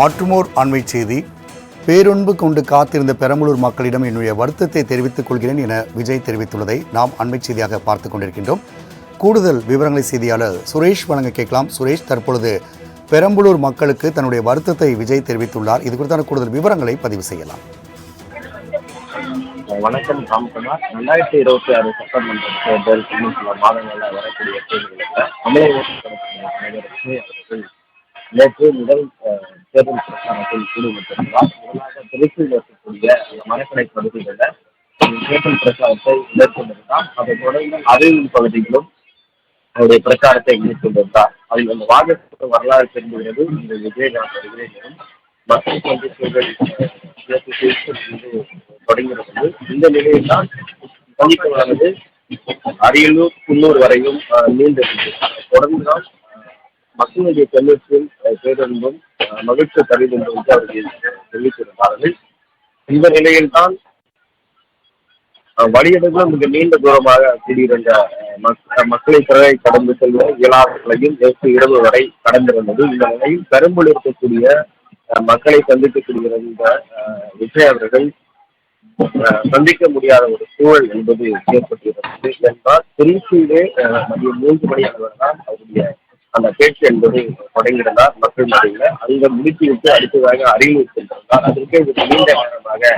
மற்றுமோர் அண்மை செய்தி. பேரொன்பு கொண்டு காத்திருந்த பெரம்பலூர் மக்களிடம் என்னுடைய வருத்தத்தை தெரிவித்துக் கொள்கிறேன் என விஜய் தெரிவித்துள்ளதை நாம் அண்மை செய்தியாக பார்த்து கொண்டிருக்கின்றோம். கூடுதல் விவரங்களை செய்தியாளர் சுரேஷ் வழங்க கேட்கலாம். சுரேஷ் தற்பொழுது பெரம்பலூர் மக்களுக்கு தன்னுடைய வருத்தத்தை விஜய் தெரிவித்துள்ளார். இது குறித்தான கூடுதல் விவரங்களை பதிவு செய்யலாம். வணக்கம் ராம்குமார். ரெண்டாயிரத்தி இருபத்தி ஆறு சட்டமன்ற தேர்தல் இன்னும் சில மாதங்களில் வரக்கூடிய தேர்தலுக்கு தமிழக நேற்று முதல் தேர்தல் பிரச்சாரத்தில் ஈடுபட்டிருந்தார் முதலாக திருச்சியில் இருக்கக்கூடிய அந்த மரக்கடை பகுதிகளில் தேர்தல் பிரச்சாரத்தை மேற்கொண்டிருந்தார் அதைத் தொடர்ந்து அரியலூர் பகுதிகளும் அவருடைய பிரச்சாரத்தை மேற்கொண்டிருந்தார் அதில் அந்த வாகனத்துக்கு வரலாறு தெரிந்துகிறது. இந்த விஜயகாந்த் வருகிறேன் மக்கள் வந்து தொடங்கிறது இந்த நிலையில் தான் சந்திப்பானது அரியலூர் குன்னூர் வரையும் நீண்டிருந்தது தொடர்ந்துதான் மக்களுடைய கண்ணீர்க்கும் பேரன்பும் மகிழ்ச்சி தரும் என்று வந்து அவர்கள் தெரிவித்திருந்தார்கள் இந்த நிலையில்தான் வழியடைந்து மிக நீண்ட தூரமாக கூடியிருந்த மக்களை பிறரை கடந்து செல்வ இயலாளர்களையும் நேற்று இரவு வரை கடந்திருந்தது. இந்த நிலையில் பெரம்பலூர் இருக்கக்கூடிய மக்களை சந்திக்கக்கூடிய இந்த விஜய் அவர்கள் அஹ், சந்திக்க முடியாத ஒரு சூழல் என்பது ஏற்பட்டிருந்தது என்றால் திருச்சியிலே மதியம் மூன்று மணி அளவில் தான் அவருடைய அந்த பேச்சு என்பது தொடங்கியிருந்தார் மக்கள் மத்தியில். அங்க முடித்துவிட்டு அடுத்ததாக அரியலூர் சென்றிருந்தார் அதற்கு இது நீண்ட காலமாக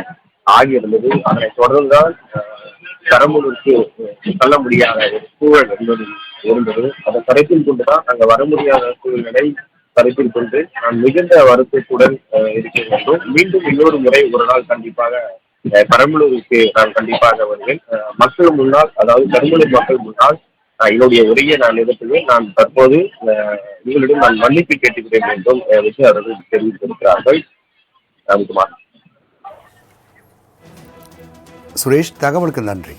ஆகியிருந்தது. அதனை தொடர்ந்தால் தரமுடிக்கு பெரம்பலூருக்கு முடியாத ஒரு சூழல் என்பது இருந்தது. அதை கருத்தில் கொண்டுதான் அங்க வர முடியாத சூழ்நிலை கருத்தில் கொண்டு நான் மிகுந்த வருத்தத்துடன் இருக்க வேண்டும். மீண்டும் இன்னொரு முறை ஒரு நாள் கண்டிப்பாக பெரம்பலூருக்கு நான் கண்டிப்பாக வருவேன். மக்கள் முன்னால் அதாவது பெரம்பலூர் மக்கள் முன்னால் என்னுடைய உரையை நான் நிறுத்துவேன் நான் தற்போது அஹ், உங்களிடம் நான் மன்னிப்பு கேட்டுக்கிறேன் என்றும் விஷயம் அவர்கள் தெரிவித்திருக்கிறார்கள். ரவிக்குமார் சுரேஷ் தகவலுக்கு நன்றி.